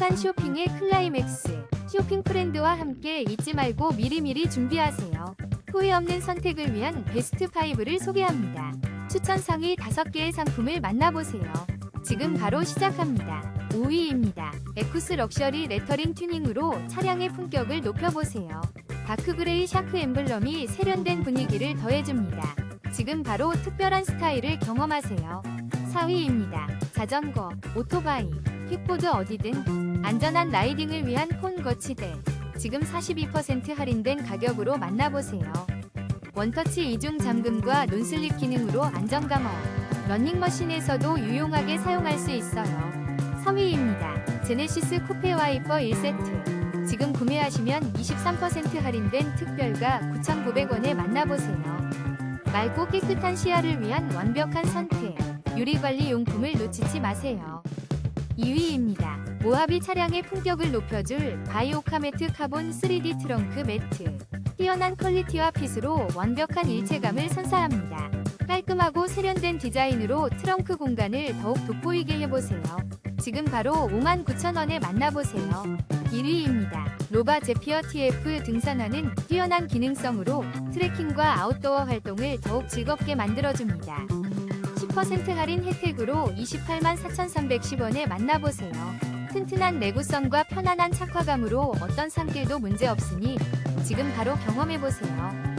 완벽한 쇼핑의 클라이맥스. 쇼핑 프렌드와 함께 잊지 말고 미리미리 준비하세요. 후회 없는 선택을 위한 베스트 5를 소개합니다. 추천 상위 5개의 상품을 만나보세요. 지금 바로 시작합니다. 5위입니다. 에쿠스 럭셔리 레터링 튜닝으로 차량의 품격을 높여보세요. 다크그레이 샤크 엠블럼이 세련된 분위기를 더해줍니다. 지금 바로 특별한 스타일을 경험하세요. 4위입니다. 자전거, 오토바이, 킥보드 어디든 안전한 라이딩을 위한 폰 거치대. 지금 42% 할인된 가격으로 만나보세요. 원터치 이중 잠금과 논슬립 기능으로 안정감 업. 러닝머신에서도 유용하게 사용할 수 있어요. 3위입니다. 제네시스 쿠페 와이퍼 1세트. 지금 구매하시면 23% 할인된 특별가 9,900원에 만나보세요. 맑고 깨끗한 시야를 위한 완벽한 선택. 유리관리 용품을 놓치지 마세요. 2위입니다. 모하비 차량의 품격을 높여줄 바이오카메트 카본 3D 트렁크 매트. 뛰어난 퀄리티와 핏으로 완벽한 일체감을 선사합니다. 깔끔하고 세련된 디자인으로 트렁크 공간을 더욱 돋보이게 해보세요. 지금 바로 59,000원에 만나보세요. 1위입니다. 로바 제피어 TF 등산화는 뛰어난 기능성으로 트레킹과 아웃도어 활동을 더욱 즐겁게 만들어줍니다. 10% 할인 혜택으로 28만 4,310원에 만나보세요. 튼튼한 내구성과 편안한 착화감으로 어떤 산길도 문제없으니 지금 바로 경험해보세요.